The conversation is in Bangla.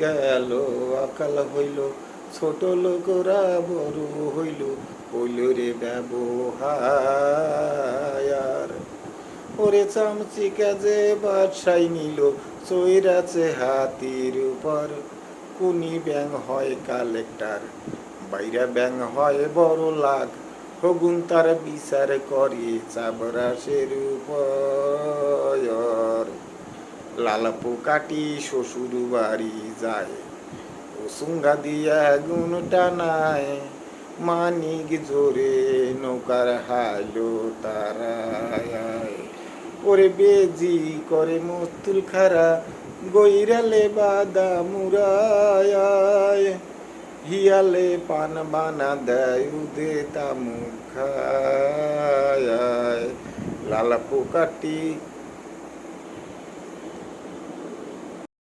গেল অকাল হইল, ছোট লোকরা বড় হইল হইল রে ব্যবহার। ওরে চামচি কাজে বাদশাই নিল চৈরাছে হাতির উপর। কুনি ব্যাং হয় কালেক্টার, বাইরা ব্যাং হয় বড় লাখ। হগুন তার বিচার করে চাবরাসের উপর। লালাপু কাটি শ্বশুর বাড়ি যায়। সুঙ্গা দিয়া গুণ টানায়, মানিক জোরে নৌকার হাইলো তারায়। ওরে বেজি করে মস্তুল খারা গইরালে বাদা মুরায় হিয়ালে পান বানা দেয়, উদে তামু খায়। লালা পোকাটি